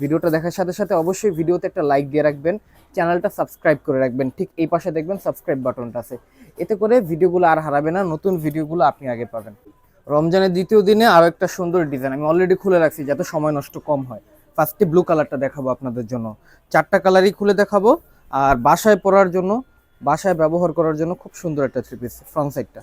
ভিডিওটা দেখার সাথে সাথে অবশ্যই ভিডিওতে একটা লাইক দিয়ে রাখবেন, চ্যানেলটা সাবস্ক্রাইব করে রাখবেন, ঠিক এই পাশে দেখবেন সাবস্ক্রাইব বাটনটা আছে। এতে করে ভিডিওগুলো আর হারাবে না, নতুন ভিডিওগুলো আপনি আগে পাবেন। রমজানের দ্বিতীয় দিনে আরও একটা সুন্দর ডিজাইন আমি অলরেডি খুলে রাখছি যাতে সময় নষ্ট কম হয়। ফার্স্টে ব্লু কালারটা দেখাবো আপনাদের জন্য। চারটা কালারই খুলে দেখাবো, আর বাসায় পরার জন্য, বাসায় ব্যবহার করার জন্য খুব সুন্দর একটা থ্রি পিস ফ্রন্ট সাইডটা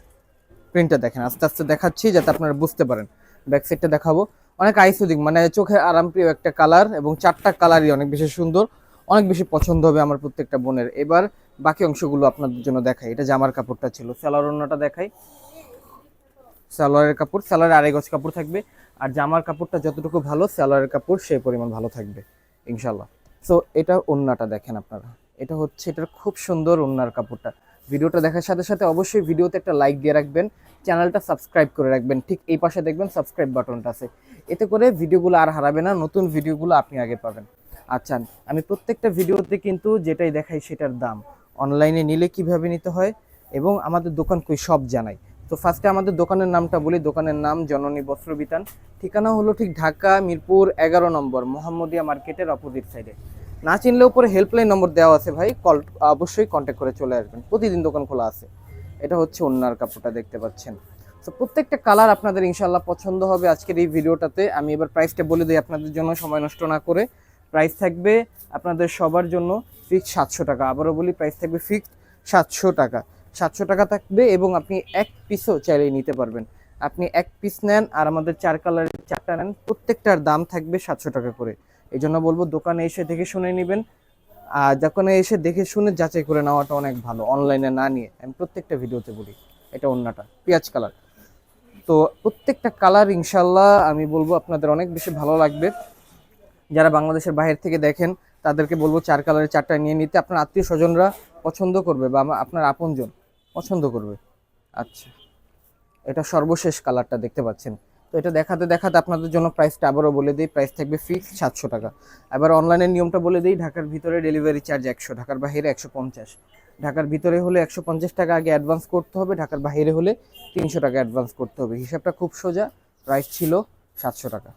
প্রিন্টটা দেখেন, আস্তে আস্তে দেখাচ্ছি যাতে আপনারা বুঝতে পারেন। ব্যাক সাইডটা দেখাবো। অনেক আইসুদিক মানে চোখে আরামপ্রিয় একটা কালার এবং চারটা কালারই অনেক বেশি সুন্দর, অনেক বেশি পছন্দ হবে আমার প্রত্যেকটা বোনের। এবার বাকি অংশগুলো আপনাদের জন্য দেখাই। এটা জামার কাপড়টা ছিল, সালোয়ার অন্যটা দেখাই। সালোয়ারের কাপড়, সালোয়ারে আড়াই গজ কাপড় থাকবে। আর জামার কাপড়টা যতটুকু ভালো, সালোয়ারের কাপড় সেই পরিমাণ ভালো থাকবে ইনশাল্লাহ সো এটা ওন্নাটা দেখেন আপনারা। এটা হচ্ছে, এটার খুব সুন্দর ওন্নার কাপড়টা। ভিডিওটা দেখার সাথে সাথে অবশ্যই ভিডিওতে একটা লাইক দিয়ে রাখবেন, চ্যানেলটা সাবস্ক্রাইব করে রাখবেন, ঠিক এই পাশে দেখবেন সাবস্ক্রাইব বাটনটা আছে। এতে করে ভিডিওগুলো আর হারাবে না, নতুন ভিডিওগুলো আপনি আগে পাবেন। আচ্ছা আমি প্রত্যেকটা ভিডিওতে কিন্তু যেটাই দেখাই সেটার দাম। অনলাইনে নিলে কীভাবে নিতে হয় এবং আমাদের দোকান কই সব জানাই। তো ফার্স্টে আমাদের দোকানের নামটা বলি, দোকানের নাম জননী বস্ত্র বিতান ঠিকানা হলো ঠিক ঢাকা মিরপুর এগারো নম্বর, মোহাম্মদিয়া মার্কেটের অপোজিট সাইডে না চিনলে উপরে হেল্পলাইন নম্বর দেওয়া আছে ভাই কল অবশ্যই কন্ট্যাক্ট করে চলে আসবেন। প্রতিদিন দোকান খোলা আছে। এটা হচ্ছে অন্যার কাপড়টা দেখতে পাচ্ছেন। তো প্রত্যেকটা কালার আপনাদের ইনশাল্লাহ পছন্দ হবে আজকের এই ভিডিওটাতে। আমি এবার প্রাইসটা বলে দিই, আপনাদের জন্য সময় নষ্ট না করে। প্রাইস থাকবে আপনাদের সবার জন্য ফিক্স সাতশো টাকা। আবারও বলি প্রাইস থাকবে ফিক্স সাতশো টাকা। সাতশো টাকা থাকবে এবং আপনি এক পিসও চাইলেই নিতে পারবেন। আপনি এক পিস নেন আর আমাদের চার কালারের চারটা নেন, প্রত্যেকটার দাম থাকবে সাতশো টাকা করে। এই জন্য বলব দোকানে এসে দেখে শুনে নেবেন। আর দোকানে এসে দেখে শুনে যাচাই করে নেওয়াটা অনেক ভালো, অনলাইনে না নিয়ে। আমি প্রত্যেকটা ভিডিওতে বলি, এটা অন্যটা, পেঁয়াজ কালার। তো প্রত্যেকটা কালার ইনশাল্লাহ আমি বলব আপনাদের অনেক বেশি ভালো লাগবে। যারা বাংলাদেশের বাইরে থেকে দেখেন, তাদেরকে বলব চার কালারের চারটা নিয়ে নিতে। আপনার আত্মীয় স্বজনরা পছন্দ করবে বা আপনার আপনজন পছন্দ করবে। আচ্ছা এটা সর্বশেষ কালারটা দেখতে পাচ্ছেন। তো এটা দেখাতে দেখাতে আপনাদের জন্য প্রাইসটা আবারও বলে দিই প্রাইস থাকবে ফিক্সড সাতশো টাকা। এবার অনলাইনের নিয়মটা বলে দিই, ঢাকার ভিতরে ডেলিভারি চার্জ একশো, ঢাকার বাহিরে একশো পঞ্চাশ। ঢাকার ভিতরে হলে একশো পঞ্চাশ টাকা আগে অ্যাডভান্স করতে হবে, ঢাকার বাইরে হলে তিনশো টাকা অ্যাডভান্স করতে হবে। হিসাবটা খুব সোজা প্রাইস ছিল সাতশো টাকা।